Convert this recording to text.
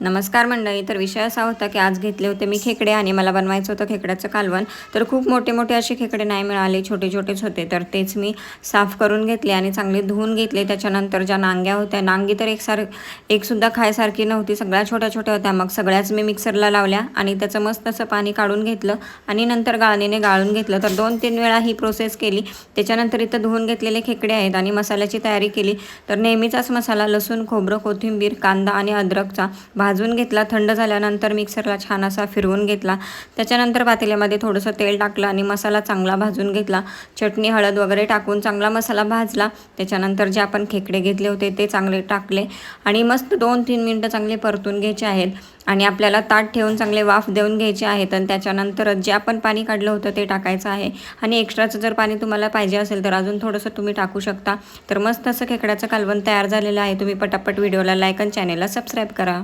नमस्कार मंडळी तर विषय असा होता की आज घेतले होते मी खेकडे आणि मला बनवायचं होतं खेकड्याचं कालवण. तर खूप मोठे मोठे असे खेकडे नाही मिळाले छोटे छोटेच होते. तर तेच मी साफ करून घेतले आणि चांगले धुवून घेतले. त्याच्यानंतर ज्या नांग्या होत्या नांगी तर एकसार एकसुद्धा खायसारखी नव्हती. सगळ्या छोट्या छोट्या होत्या. मग सगळ्याच मी मिक्सरला लावल्या आणि त्याचं मस्त असं पाणी काढून घेतलं आणि नंतर गाळणीने गाळून घेतलं. तर दोन तीन वेळा ही प्रोसेस केली. त्याच्यानंतर इथं धुवून घेतलेले खेकडे आहेत आणि मसाल्याची तयारी केली. तर नेहमीचाच मसाला लसूण खोबरं कोथिंबीर कांदा आणि अद्रकचा भाजून घेतला थंड झाल्यानंतर मिक्सरला छान असा फिरवून घेतला. त्याच्यानंतर पातेल्यामध्ये थोडंसं तेल टाकलं आणि मसाला चांगला भाजून घेतला. चटणी हळद वगैरे टाकून चांगला मसाला भाजला. त्याच्यानंतर जे आपण खेकडे घेतले होते ते चांगले टाकले आणि मस्त दोन तीन मिनटं चांगले परतून घ्यायचे आहेत. आणि आपल्याला ताट ठेवून चांगले वाफ देऊन घ्यायचे आहेत आणि त्याच्यानंतर जे आपण पाणी काढलं होतं ते टाकायचं आहे. आणि एक्स्ट्राचं जर पाणी तुम्हाला पाहिजे असेल तर अजून थोडंसं तुम्ही टाकू शकता. तर मस्त असं खेकड्याचं कालवण तयार झालेलं आहे. तुम्ही पटापट व्हिडिओला लाईक आणि चॅनेलला सबस्क्राईब करा.